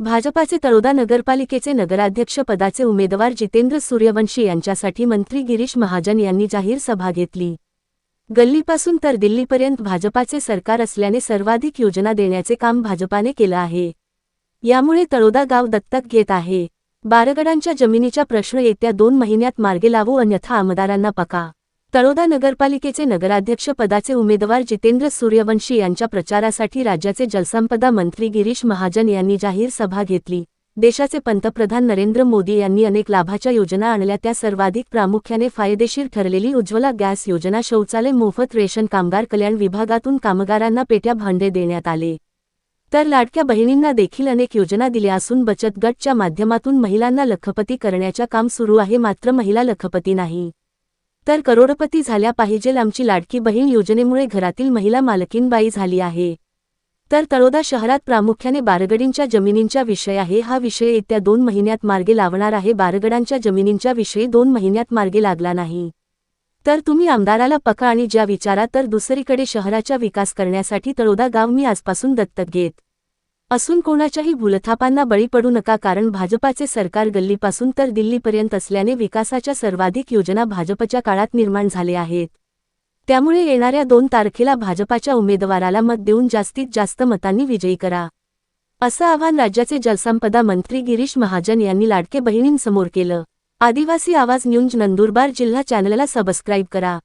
भाजपाचे तळोदा नगरपालिकेचे नगराध्यक्ष पदाचे उमेदवार जितेंद्र सूर्यवंशी यांच्यासाठी मंत्री गिरीश महाजन यांनी जाहीर सभा घेतली. गल्लीपासून तर दिल्लीपर्यंत भाजपाचे सरकार असल्याने सर्वाधिक योजना देण्याचे काम भाजपाने केलं आहे. यामुळे तळोदा गाव दत्तक घेत आहे. बारगडांच्या जमिनीचा प्रश्न येत्या दोन महिन्यात मार्गे लावू अन्यथा आमदारांना पका. तळोदा नगरपालिकेचे नगराध्यक्ष पदाचे उमेदवार जितेंद्र सूर्यवंशी यांच्या प्रचारासाठी राज्याचे जलसंपदा मंत्री गिरीश महाजन यांनी जाहीर सभा घेतली. देशाचे पंतप्रधान नरेंद्र मोदी यांनी अनेक लाभाच्या योजना आणल्या त्या सर्वाधिक प्रामुख्याने फायदेशीर ठरलेली उज्ज्वला गॅस योजना शौचालय मोफत रेशन कामगार कल्याण विभागातून कामगारांना पेट्या भांडे देण्यात आले. तर लाडक्या बहिणींना देखील अनेक योजना दिल्या असून बचत गटच्या माध्यमातून महिलांना लखपती करण्याच्या काम सुरू आहे मात्र महिला लखपती नाही. तर करोडपती झाल्या पाहिजेल आमची लाडकी बहीण योजनेमुळे घरातील महिला मालकीनबाई झाली आहे. तर तळोदा शहरात प्रामुख्याने बारगडींच्या जमिनींचा विषय आहे. हा विषय येत्या दोन महिन्यात मार्गे लावणार आहे. बारगडांच्या जमिनींच्या विषयी दोन महिन्यात मार्गे लागला नाही. तर तुम्ही आमदाराला पका आणि ज्या विचारा तर दुसरीकडे शहराचा विकास करण्यासाठी तळोदा गाव मी आजपासून दत्तक घेत. असून कोणाच्याही भूलथापांना बळी पडू नका कारण भाजपाचे सरकार गल्लीपासून तर दिल्लीपर्यंत असल्याने विकासाच्या सर्वाधिक योजना भाजपच्या काळात निर्माण झाले आहेत. त्यामुळे येणाऱ्या दोन तारखेला भाजपाच्या उमेदवाराला मत देऊन जास्तीत जास्त मतांनी विजयी करा. असं आवाहन राज्याचे जलसंपदा मंत्री गिरीश महाजन यांनी लाडके बहिणींसमोर केलं. आदिवासी आवाज न्यूज नंदुरबार जिल्हा चॅनलला सबस्क्राईब करा.